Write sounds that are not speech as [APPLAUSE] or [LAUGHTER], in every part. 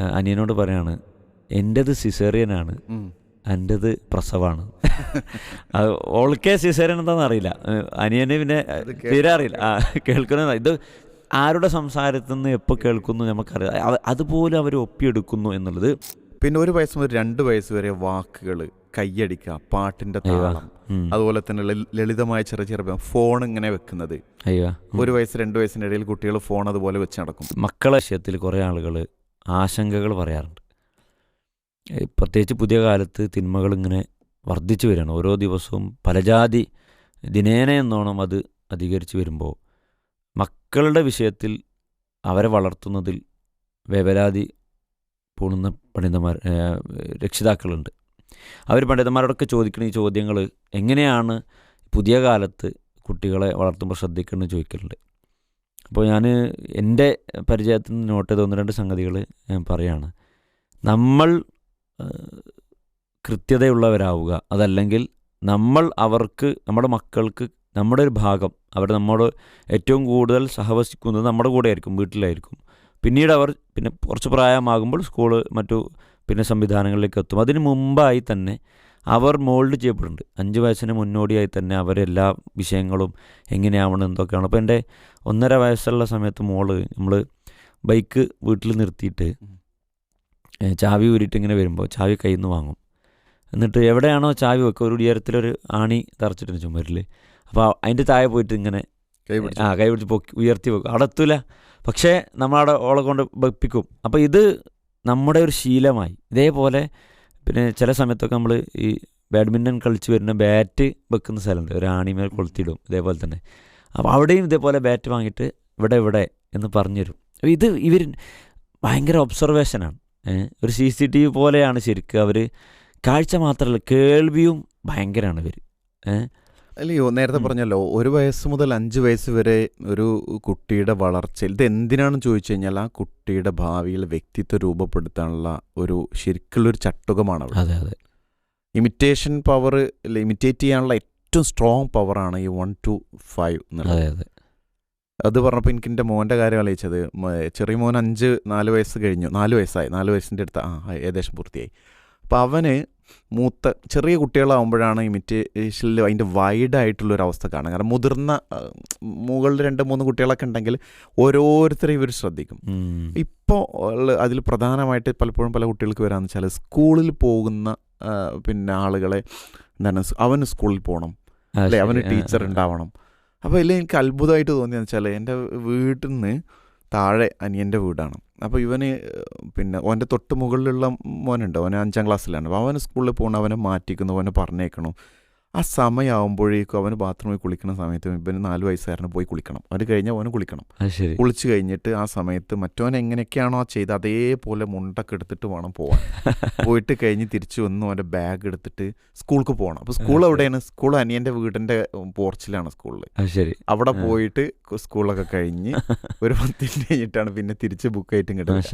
അനിയനോട് പറയാണ് എന്റെത് സിസേറിയനാണ്. എന്റെത് പ്രസവമാണ് അത് ഓൾക്കെ സിസേറിയൻ എന്താണെന്ന് അറിയില്ല. അനിയനെ പിന്നെ തീരെ അറിയില്ല. ആ കേൾക്കുന്ന ഇത് ആരുടെ സംസാരത്തിൽ നിന്ന് എപ്പോൾ കേൾക്കുന്നു നമുക്കറിയാം. അതുപോലെ അവർ ഒപ്പിയെടുക്കുന്നു എന്നുള്ളത് പിന്നെ ഒരു വയസ്സ് മുതൽ രണ്ട് വയസ്സ് വരെ വാക്കുകൾ കയ്യടിക്കുക പാട്ടിന്റെ താളം അതുപോലെ തന്നെ ലളി- ലളിതമായ ചെറിയ ചെറിയ ഫോൺ ഇങ്ങനെ വെക്കുന്നത്. അയ്യോ ഒരു വയസ്സ് രണ്ട് വയസ്സിന്റെ ഇടയിൽ കുട്ടികൾ ഫോൺ അതുപോലെ വെച്ച് നടക്കും. മക്കളെ വിഷയത്തിൽ കുറേ ആളുകൾ ആശങ്കകൾ പറയാറുണ്ട്. പ്രത്യേകിച്ച് പുതിയ കാലത്ത് തിന്മകൾ ഇങ്ങനെ വർദ്ധിച്ചു വരികയാണ്. ഓരോ ദിവസവും പലജാതി ദിനേന എന്നോണം അത് അധികരിച്ചു വരുമ്പോൾ മക്കളുടെ വിഷയത്തിൽ അവരെ വളർത്തുന്നതിൽ വേവലാതി പൂണുന്ന പണ്ഡിതന്മാർ രക്ഷിതാക്കളുണ്ട്. അവർ പണ്ഡിതന്മാരോടൊക്കെ ചോദിക്കുന്ന ഈ ചോദ്യങ്ങൾ എങ്ങനെയാണ് പുതിയ കാലത്ത് കുട്ടികളെ വളർത്തുമ്പോൾ ശ്രദ്ധിക്കണമെന്ന് ചോദിക്കലുണ്ട്. അപ്പോൾ ഞാൻ എന്റെ പരിചയത്തിൽ നിന്ന് നോട്ട് ചെയ്ത ഒന്ന് രണ്ട് സംഗതികൾ ഞാൻ പറയുകയാണ് നമ്മൾ കൃത്യതയുള്ളവരാവുക. അതല്ലെങ്കിൽ നമ്മൾ അവർക്ക് നമ്മുടെ മക്കൾക്ക് നമ്മുടെ ഒരു ഭാഗം അവർ നമ്മോട് ഏറ്റവും കൂടുതൽ സഹവസിക്കുന്നത് നമ്മുടെ കൂടെ ആയിരിക്കും വീട്ടിലായിരിക്കും. പിന്നീട് അവർ പിന്നെ കുറച്ച് പ്രായമാകുമ്പോൾ സ്കൂൾ മറ്റു പിന്നെ സംവിധാനങ്ങളിലേക്ക് എത്തും. അതിന് മുമ്പായി തന്നെ അവർ മോൾഡ് ചെയ്യപ്പെടുന്നുണ്ട്. അഞ്ച് വയസ്സിന് മുന്നോടിയായി തന്നെ അവരെല്ലാ വിഷയങ്ങളും എങ്ങനെയാവണം എന്തൊക്കെയാണ് അപ്പോൾ എന്റെ ഒന്നര വയസ്സുള്ള സമയത്ത് മോൾ നമ്മൾ ബൈക്ക് വീട്ടിൽ നിർത്തിയിട്ട് ചാവി ഊരിയിട്ട് ഇങ്ങനെ വരുമ്പോൾ ചാവി കയ്യിൽ നിന്ന് വാങ്ങും. എന്നിട്ട് എവിടെയാണോ ചാവി വെക്കുക ഒരു ഉയരത്തിലൊരു ആണി തറച്ചിട്ടുണ്ട് ചുമരിൽ അപ്പോൾ അതിന്റെ താഴെ പോയിട്ട് ഇങ്ങനെ ആ കൈ പിടിച്ച് പൊക്കി ഉയർത്തി വെക്കും. അവിടെ എത്തൂല. പക്ഷേ നമ്മളവിടെ ഓളെ കൊണ്ട് വെപ്പിക്കും. അപ്പോൾ ഇത് നമ്മുടെ ഒരു ശീലമായി. ഇതേപോലെ പിന്നെ ചില സമയത്തൊക്കെ നമ്മൾ ഈ ബാഡ്മിന്റൺ കളിച്ച് വരുന്ന ബാറ്റ് വെക്കുന്ന സ്ഥലമുണ്ട്. ഒരു ആണിമേൽ കൊളുത്തിയിടും ഇതേപോലെ തന്നെ. അപ്പോൾ അവിടെയും ഇതേപോലെ ബാറ്റ് വാങ്ങിയിട്ട് ഇവിടെ ഇവിടെ എന്ന് പറഞ്ഞു പറഞ്ഞുതരും. അപ്പോൾ ഇത് ഇവർ ഭയങ്കര ഒബ്സർവേഷനാണ് ഒരു സി സി ടി വി പോലെയാണ് ശരിക്കും അവർ കാഴ്ച മാത്രമല്ല കേൾവിയും ഭയങ്കരമാണ് ഇവർ ഏഹ് അല്ലയോ നേരത്തെ പറഞ്ഞല്ലോ ഒരു വയസ്സ് മുതൽ അഞ്ച് വയസ്സ് വരെ ഒരു കുട്ടിയുടെ വളർച്ചയിൽ ഇത് എന്തിനാണെന്ന് ചോദിച്ചു കഴിഞ്ഞാൽ ആ കുട്ടിയുടെ ഭാവിയിൽ വ്യക്തിത്വം രൂപപ്പെടുത്താനുള്ള ഒരു ശരിക്കുള്ളൊരു ചട്ടുകമാണ് അതെ അതെ. ഇമിറ്റേഷൻ പവർ ഇമിറ്റേറ്റ് ചെയ്യാനുള്ള ഏറ്റവും സ്ട്രോങ് പവറാണ് ഈ വൺ ടു ഫൈവ് എന്നുള്ളത് അതെ അതെ. അത് പറഞ്ഞപ്പോൾ എനിക്ക് എന്റെ മോന്റെ കാര്യം ആലോചിച്ചത്. ചെറിയ മോൻ അഞ്ച് നാല് വയസ്സ് കഴിഞ്ഞു. നാല് വയസ്സായി. നാല് വയസ്സിന്റെ അടുത്ത് ആ, ഏകദേശം പൂർത്തിയായി. അപ്പോൾ അവന് മൂത്ത ചെറിയ കുട്ടികളാവുമ്പോഴാണ് ഇമിറ്റേഷനിൽ അതിന്റെ വൈഡായിട്ടുള്ളൊരു അവസ്ഥ കാണുക കാരണം മുതിർന്ന മുകളിൽ രണ്ട് മൂന്ന് കുട്ടികളൊക്കെ ഉണ്ടെങ്കിൽ ഓരോരുത്തരെയും ഇവർ ശ്രദ്ധിക്കും. ഇപ്പോൾ അതിൽ പ്രധാനമായിട്ട് പലപ്പോഴും പല കുട്ടികൾക്ക് വരാമെന്ന് വെച്ചാൽ സ്കൂളിൽ പോകുന്ന പിന്നെ ആളുകളെ എന്താണ് അവൻ അവന് സ്കൂളിൽ പോകണം അല്ലെ. അവന് ടീച്ചർ. ഉണ്ടാവണം അപ്പോൾ ഇതിൽ എനിക്ക് അത്ഭുതമായിട്ട് തോന്നിയെന്ന് വെച്ചാൽ എന്റെ വീട്ടിൽ നിന്ന് താഴെ അനിയന്റെ വീടാണ് അപ്പോൾ ഇവന് പിന്നെ അവന്റെ തൊട്ട് മുകളിലുള്ള മോനുണ്ട്. അവന് അഞ്ചാം ക്ലാസ്സിലാണ് അപ്പോൾ അവന് സ്കൂളിൽ പോകണം അവനെ മാറ്റിക്കുന്നു അവനെ പറഞ്ഞേക്കണം. ആ സമയമാകുമ്പോഴേക്കും അവന് ബാത്റൂമിൽ കുളിക്കുന്ന സമയത്ത് ഇവന് നാല് വയസ്സുകാരന് പോയി കുളിക്കണം. അവന് കഴിഞ്ഞാൽ അവന് കുളിക്കണം. അത് ശരി. കുളിച്ച് കഴിഞ്ഞിട്ട് ആ സമയത്ത് മറ്റവൻ എങ്ങനെയൊക്കെയാണോ ചെയ്ത് അതേപോലെ മുണ്ടൊക്കെ എടുത്തിട്ട് വേണം പോവാൻ. [LAUGHS] പോയിട്ട് കഴിഞ്ഞ് തിരിച്ചു വന്ന് അവന്റെ ബാഗ് എടുത്തിട്ട് സ്കൂൾക്ക് പോകണം. അപ്പോൾ സ്കൂൾ എവിടെയാണ്? സ്കൂൾ അനിയന്റെ വീടിന്റെ പോർച്ചിലാണ് സ്കൂളിൽ. അത് ശരി. അവിടെ പോയിട്ട് സ്കൂളൊക്കെ കഴിഞ്ഞ് ഒരു പത്തിന് കഴിഞ്ഞിട്ടാണ് പിന്നെ തിരിച്ച് ബുക്ക് ആയിട്ടും കിട്ടുന്നത്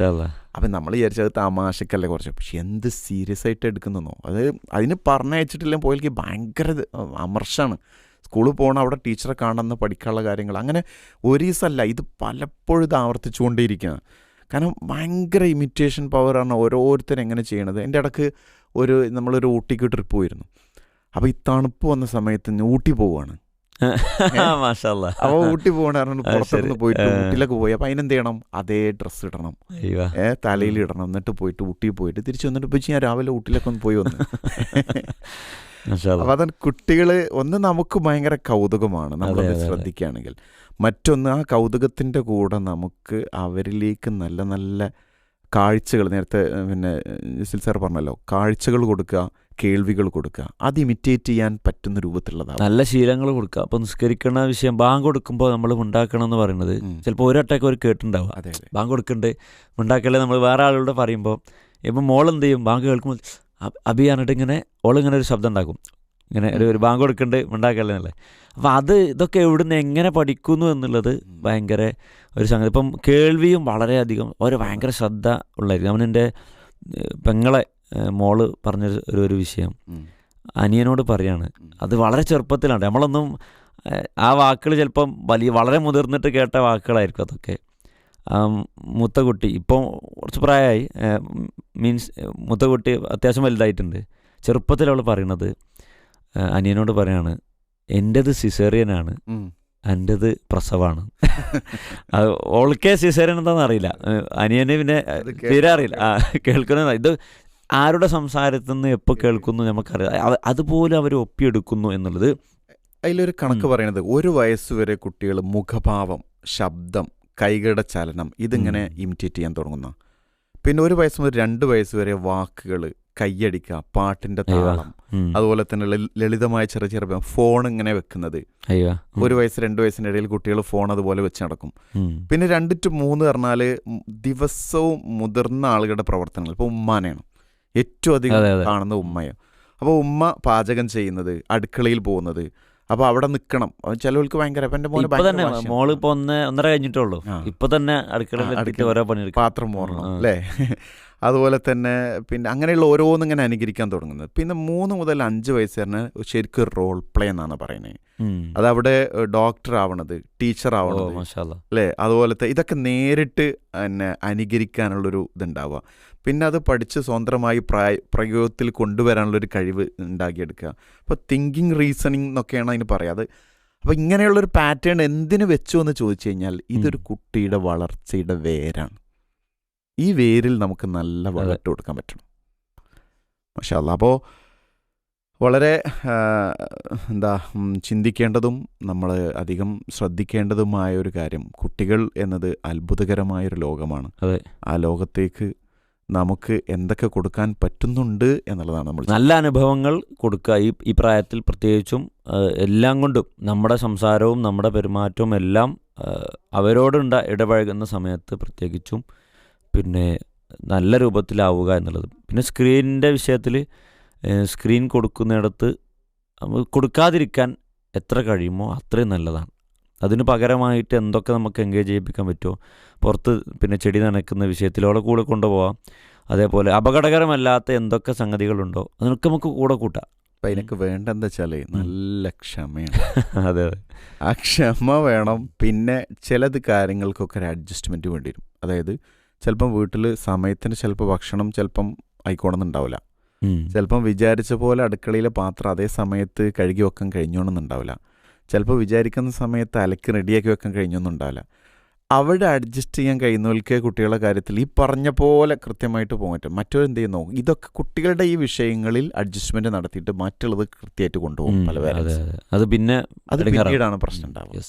അപ്പം നമ്മൾ വിചാരിച്ചത് തമാശക്കല്ലേ കുറച്ച്. പക്ഷെ എന്ത് സീരിയസ് ആയിട്ട് എടുക്കുന്നോ അത് അതിന് പറഞ്ഞയച്ചിട്ടില്ലെങ്കിൽ പോയിലേക്ക് ഭയങ്കര അമർഷാണ്. സ്കൂളിൽ പോകണം അവിടെ ടീച്ചറെ കാണുന്ന പഠിക്കാനുള്ള കാര്യങ്ങൾ. അങ്ങനെ ഒരു ദിവസമല്ല ഇത് പലപ്പോഴും ഇത് ആവർത്തിച്ചുകൊണ്ടേയിരിക്കുകയാണ് കാരണം ഭയങ്കര ഇമിറ്റേഷൻ പവറാണ് ഓരോരുത്തരും എങ്ങനെ ചെയ്യണത്. എന്റെ ഇടയ്ക്ക് ഒരു നമ്മളൊരു ഊട്ടിക്ക് ട്രിപ്പ് പോയിരുന്നു. അപ്പോൾ ഈ തണുപ്പ് വന്ന സമയത്ത് ഊട്ടി പോവുകയാണ്. അപ്പോൾ ഊട്ടി പോകണ കാരണം പുറത്തുനിന്ന് പോയിട്ട്. ഊട്ടിയിലൊക്കെ പോയി. അപ്പൊ അതിനെന്ത് ചെയ്യണം? അതേ ഡ്രസ്സ് ഇടണം. ഏ തലയിൽ ഇടണം. എന്നിട്ട് പോയിട്ട് ഊട്ടി പോയിട്ട് തിരിച്ചു വന്നിട്ട് പോയി ഞാൻ രാവിലെ ഊട്ടിയിലൊക്കെ ഒന്ന് പോയി വന്നു. അപ്പൊ അതെ അതാണ് കുട്ടികൾ ഒന്ന് നമുക്ക് ഭയങ്കര കൗതുകമാണ്. നമ്മൾ. ശ്രദ്ധിക്കുകയാണെങ്കിൽ മറ്റൊന്ന് ആ കൗതുകത്തിന്റെ കൂടെ നമുക്ക് അവരിലേക്ക് നല്ല നല്ല കാഴ്ചകൾ നേരത്തെ പിന്നെ സിൽസാർ പറഞ്ഞല്ലോ. കാഴ്ചകൾ കൊടുക്കുക. കേൾവികൾ കൊടുക്കുക. അത് ഇമിറ്റേറ്റ് ചെയ്യാൻ പറ്റുന്ന രൂപത്തിലുള്ളതാണ് നല്ല ശീലങ്ങൾ കൊടുക്കുക. അപ്പോൾ നിസ്കരിക്കണ വിഷയം ബാങ്ക് കൊടുക്കുമ്പോൾ നമ്മൾ ഉണ്ടാക്കണം എന്ന് പറയുന്നത്. ചിലപ്പോൾ ഒരൊട്ടൊക്കെ ഒരു കേട്ടുണ്ടാവുക അതെ ബാങ്ക് കൊടുക്കണ്ടേ ഉണ്ടാക്കല്ലേ നമ്മൾ വേറെ ആളോട് പറയുമ്പോൾ ഇപ്പം മോൾ എന്ത് ചെയ്യും? ബാങ്ക് കേൾക്കുമ്പോൾ അബ് പറഞ്ഞിട്ട് ഇങ്ങനെ ഓളിങ്ങനെ ഒരു ശബ്ദം ഉണ്ടാക്കും. ഇങ്ങനെ ഒരു ഒരു ബാങ്ക് കൊടുക്കണ്ട് ഉണ്ടാക്കല്ലേ എന്നല്ലേ അപ്പോൾ അത് ഇതൊക്കെ എവിടുന്ന് എങ്ങനെ പഠിക്കുന്നു എന്നുള്ളത് ഭയങ്കര ഒരു സംഗതി. ഇപ്പം കേൾവിയും വളരെയധികം ഒരു ഭയങ്കര ശ്രദ്ധ ഉള്ളായിരിക്കും അവനെന്റെ പെങ്ങളെ മോൾ പറഞ്ഞ ഒരു ഒരു വിഷയം. അനിയനോട് പറയാണ്. അത് വളരെ ചെറുപ്പത്തിലാണ്. നമ്മളൊന്നും ആ വാക്കുകൾ ചിലപ്പം വലിയ വളരെ മുതിർന്നിട്ട് കേട്ട വാക്കുകളായിരിക്കും അതൊക്കെ. മുത്ത മൂത്ത കുട്ടി ഇപ്പം കുറച്ച് പ്രായമായി മീൻസ് മുത്ത കുട്ടി അത്യാവശ്യം വലുതായിട്ടുണ്ട്. ചെറുപ്പത്തിൽ അവൾ പറയണത് അനിയനോട് പറയാണ് എന്റെത് സിസേറിയനാണ്. എന്റെത് പ്രസവമാണ് [LAUGHS] അത് ഓൾക്കേ സിസേറിയൻ എന്താണെന്ന് അറിയില്ല. അനിയനെ പിന്നെ തീരെ അറിയില്ല. കേൾക്കുന്ന ഇത് ആരുടെ സംസാരത്തിൽ നിന്ന് എപ്പോൾ കേൾക്കുന്നു നമുക്കറിയാം. അതുപോലെ അവർ ഒപ്പിയെടുക്കുന്നു എന്നുള്ളത് അതിലൊരു കണക്ക് പറയുന്നത് പറയണത് ഒരു വയസ്സുവരെ കുട്ടികൾ മുഖഭാവം ശബ്ദം കൈകളുടെ ചലനം ഇതിങ്ങനെ ഇമിറ്റേറ്റ് ചെയ്യാൻ തുടങ്ങുന്നു. പിന്നെ ഒരു വയസ്സ് മുതൽ രണ്ട് വയസ്സ് വരെ വാക്കുകൾ കൈയടിക്കുക പാട്ടിന്റെ താളം അതുപോലെ തന്നെ ലളി- ലളിതമായ ചെറിയ ചെറിയ ഫോൺ ഇങ്ങനെ വെക്കുന്നത്. ഒരു വയസ്സ് രണ്ട് വയസ്സിന്റെ ഇടയിൽ കുട്ടികൾ ഫോൺ അതുപോലെ വെച്ച് നടക്കും. പിന്നെ രണ്ട് ടു മൂന്ന് പറഞ്ഞാൽ ദിവസവും മുതിർന്ന ആളുകളുടെ പ്രവർത്തനങ്ങൾ. ഇപ്പോൾ ഉമ്മാനെയാണ്. ഏറ്റവും അധികം. കാണുന്ന ഉമ്മയാണ്. അപ്പോൾ ഉമ്മ പാചകം ചെയ്യുന്നത് അടുക്കളയിൽ പോകുന്നത്. അപ്പോൾ അവിടെ നിൽക്കണം. ചിലവർക്ക് ഭയങ്കര അപ്പം മോന് തന്നെ മോൾ ഇപ്പൊ ഒന്ന് ഒന്നര കഴിഞ്ഞിട്ടുള്ളൂ. ഇപ്പൊ തന്നെ അടുക്കളയിൽ ഓരോ പണി പാത്രം മോറണം. അല്ലേ? അതുപോലെ തന്നെ പിന്നെ അങ്ങനെയുള്ള ഓരോന്നും ഇങ്ങനെ അനുകരിക്കാൻ തുടങ്ങുന്നത്. പിന്നെ മൂന്ന് മുതൽ അഞ്ച് വയസ്സ് തന്നെ ശരിക്കും റോൾ പ്ലേ എന്നാണ് പറയുന്നത്. അതവിടെ ഡോക്ടർ ആവണത് ടീച്ചർ ആവണത് അല്ലേ? അതുപോലത്തെ ഇതൊക്കെ നേരിട്ട് എന്നെ അനുകരിക്കാനുള്ളൊരു ഇതുണ്ടാവുക. പിന്നെ അത് പഠിച്ച് സ്വന്തമായി പ്രായ പ്രയോഗത്തിൽ കൊണ്ടുവരാനുള്ളൊരു കഴിവ് ഉണ്ടാക്കിയെടുക്കുക. അപ്പോൾ തിങ്കിങ് റീസണിങ് എന്നൊക്കെയാണ് അതിന് പറയുക അത് അപ്പോൾ ഇങ്ങനെയുള്ളൊരു പാറ്റേൺ എന്തിനു വെച്ചു എന്ന് ചോദിച്ചു കഴിഞ്ഞാൽ ഇതൊരു കുട്ടിയുടെ വളർച്ചയുടെ വേരാണ്. ഈ വേരിൽ നമുക്ക് നല്ല വളർട്ട് കൊടുക്കാൻ പറ്റണം. പക്ഷേ അല്ല അപ്പോൾ വളരെ എന്താ ചിന്തിക്കേണ്ടതും നമ്മൾ അധികം ശ്രദ്ധിക്കേണ്ടതുമായ ഒരു കാര്യം കുട്ടികൾ എന്നത് അത്ഭുതകരമായൊരു ലോകമാണ്. അതെ. ആ ലോകത്തേക്ക് നമുക്ക് എന്തൊക്കെ കൊടുക്കാൻ പറ്റുന്നുണ്ട് എന്നുള്ളതാണ് നമ്മൾ നല്ല അനുഭവങ്ങൾ കൊടുക്കുക. ഈ ഈ പ്രായത്തിൽ പ്രത്യേകിച്ചും എല്ലാം കൊണ്ടും നമ്മുടെ സംസാരവും നമ്മുടെ പെരുമാറ്റവും എല്ലാം അവരോടുണ്ട ഇടപഴകുന്ന സമയത്ത് പ്രത്യേകിച്ചും പിന്നെ നല്ല രൂപത്തിലാവുക എന്നുള്ളത്. പിന്നെ സ്ക്രീനിന്റെ വിഷയത്തിൽ സ്ക്രീൻ കൊടുക്കുന്നിടത്ത് കൊടുക്കാതിരിക്കാൻ എത്ര കഴിയുമോ അത്രയും നല്ലതാണ്. അതിന് പകരമായിട്ട് എന്തൊക്കെ നമുക്ക് എൻഗേജ് ചെയ്യിപ്പിക്കാൻ പറ്റുമോ പുറത്ത് പിന്നെ ചെടി നനയ്ക്കുന്ന വിഷയത്തിലൂടെ കൂടെ കൊണ്ടുപോകാം അതേപോലെ അപകടകരമല്ലാത്ത എന്തൊക്കെ സംഗതികളുണ്ടോ അതിനൊക്കെ നമുക്ക് കൂടെ കൂട്ടാം. അപ്പം അതിനൊക്കെ വേണ്ടെന്ന് വെച്ചാൽ നല്ല ക്ഷമയാണ്. [LAUGHS] അതെ അതെ. ആ ക്ഷമ വേണം പിന്നെ ചിലത് കാര്യങ്ങൾക്കൊക്കെ ഒരു അഡ്ജസ്റ്റ്മെന്റ് വേണ്ടി വരും. അതായത് ചിലപ്പം വീട്ടിൽ സമയത്തിന് ചിലപ്പോൾ ഭക്ഷണം ചിലപ്പം ആയിക്കോണമെന്നുണ്ടാവില്ല. ചിലപ്പം വിചാരിച്ച പോലെ അടുക്കളയിലെ പാത്രം അതേ സമയത്ത് കഴുകി വെക്കാൻ കഴിഞ്ഞോണമെന്നുണ്ടാവില്ല ചിലപ്പോൾ വിചാരിക്കുന്ന സമയത്ത് അലക്ക് റെഡിയാക്കി വെക്കാൻ കഴിഞ്ഞൊന്നുണ്ടാവില്ല. അവിടെ അഡ്ജസ്റ്റ് ചെയ്യാൻ കഴിയുന്നവർക്ക് കുട്ടികളുടെ കാര്യത്തിൽ ഈ പറഞ്ഞ പോലെ കൃത്യമായിട്ട് പോകാൻ പറ്റും. മറ്റൊരു എന്ത് ചെയ്യുന്നു? ഇതൊക്കെ കുട്ടികളുടെ ഈ വിഷയങ്ങളിൽ അഡ്ജസ്റ്റ്മെന്റ് നടത്തിയിട്ട് മറ്റുള്ളത് കൃത്യമായിട്ട് കൊണ്ടുപോകും പല അതെ അത്. പിന്നെ അത് പിന്നീടാണ് പ്രശ്നം ഉണ്ടാവുക.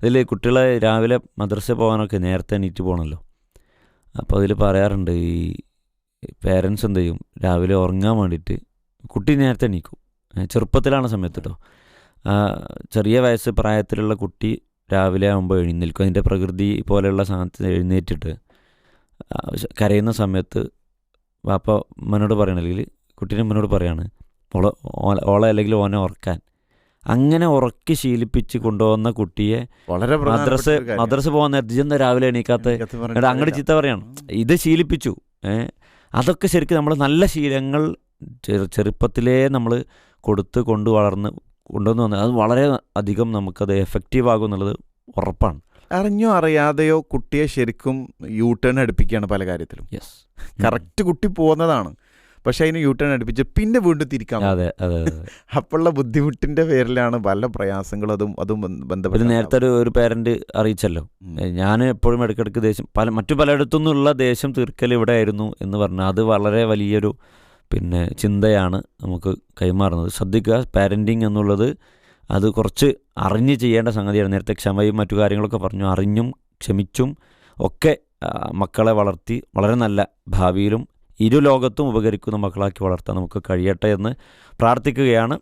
ഇതിൽ കുട്ടികളെ രാവിലെ മദ്രസ പോകാനൊക്കെ നേരത്തെ എണീറ്റ് പോകണമല്ലോ അപ്പോൾ അതിൽ പറയാറുണ്ട് ഈ പേരൻസ് എന്ത് ചെയ്യും? രാവിലെ ഉറങ്ങാൻ വേണ്ടിയിട്ട് കുട്ടി നേരത്തെ എണീക്കും. ചെറുപ്പത്തിലാണ് സമയത്ത് കേട്ടോ ചെറിയ വയസ്സ് പ്രായത്തിലുള്ള കുട്ടി രാവിലെ ആകുമ്പോൾ എഴുന്നേൽക്കും. അതിന്റെ പ്രകൃതി പോലെയുള്ള സാധനത്തിൽ എഴുന്നേറ്റിട്ട് കരയുന്ന സമയത്ത് വാപ്പ ഉമ്മനോട് പറയണമെങ്കിൽ അല്ലെങ്കിൽ മുന്നോട് പറയാണ് ഓളെ- ഓളെ അല്ലെങ്കിൽ ഓനെ ഉറക്കാൻ. അങ്ങനെ ഉറക്കി ശീലിപ്പിച്ച് കൊണ്ടുപോകുന്ന കുട്ടിയെ വളരെ മദ്രസ് മദ്രസ് പോകാൻ നേരത്തെ ഇജെന്താ രാവിലെ എണീക്കാത്ത എന്നിട്ട് അങ്ങോട്ട് ചീത്ത പറയാണ്. ഇത് ശീലിപ്പിച്ചു. അതൊക്കെ ശരിക്കും നമ്മൾ നല്ല ശീലങ്ങൾ ചെറുപ്പത്തിലേ നമ്മൾ കൊടുത്ത് കൊണ്ട് വളർന്ന് കൊണ്ടുവന്ന് വന്നത് അത് വളരെ അധികം നമുക്കത് എഫക്റ്റീവ് ആകും എന്നുള്ളത് ഉറപ്പാണ്. അറിഞ്ഞോ അറിയാതെയോ കുട്ടിയെ ശരിക്കും യൂ ടേൺ അടുപ്പിക്കുകയാണ് പല കാര്യത്തിലും. യെസ് കറക്റ്റ് കുട്ടി പോകുന്നതാണ്. പക്ഷെ അതിന് യൂട്ടേൺ ടേൺ അടുപ്പിച്ച് പിന്നെ വീണ്ടും തിരിക്കാം അതെ അതെ [LAUGHS] അപ്പോഴുള്ള ബുദ്ധിമുട്ടിന്റെ പേരിലാണ് പല പ്രയാസങ്ങളും അതും അതും ബന്ധപ്പെട്ട് നേരത്തെ ഒരു ഒരു പേരന്റ് അറിയിച്ചല്ലോ. ഞാൻ എപ്പോഴും ഇടയ്ക്കിടയ്ക്ക് ദേശം പല മറ്റു പലയിടത്തു നിന്നുള്ള ദേശം തീർക്കൽ ഇവിടെ ആയിരുന്നു എന്ന് പറഞ്ഞാൽ അത് വളരെ വലിയൊരു പിന്നെ ചിന്തയാണ് നമുക്ക് കൈമാറുന്നത്. ശ്രദ്ധിക്കുക പാരന്റിങ് എന്നുള്ളത് അത് കുറച്ച് അറിഞ്ഞ് ചെയ്യേണ്ട സംഗതിയാണ്. നേരത്തെ ക്ഷമയും മറ്റു കാര്യങ്ങളൊക്കെ പറഞ്ഞു അറിഞ്ഞും ക്ഷമിച്ചും ഒക്കെ മക്കളെ വളർത്തി വളരെ നല്ല ഭാവിയിലും ഇരു ലോകത്തും ഉപകരിക്കുന്ന മക്കളാക്കി വളർത്താൻ നമുക്ക് കഴിയട്ടെ എന്ന് പ്രാർത്ഥിക്കുകയാണ്.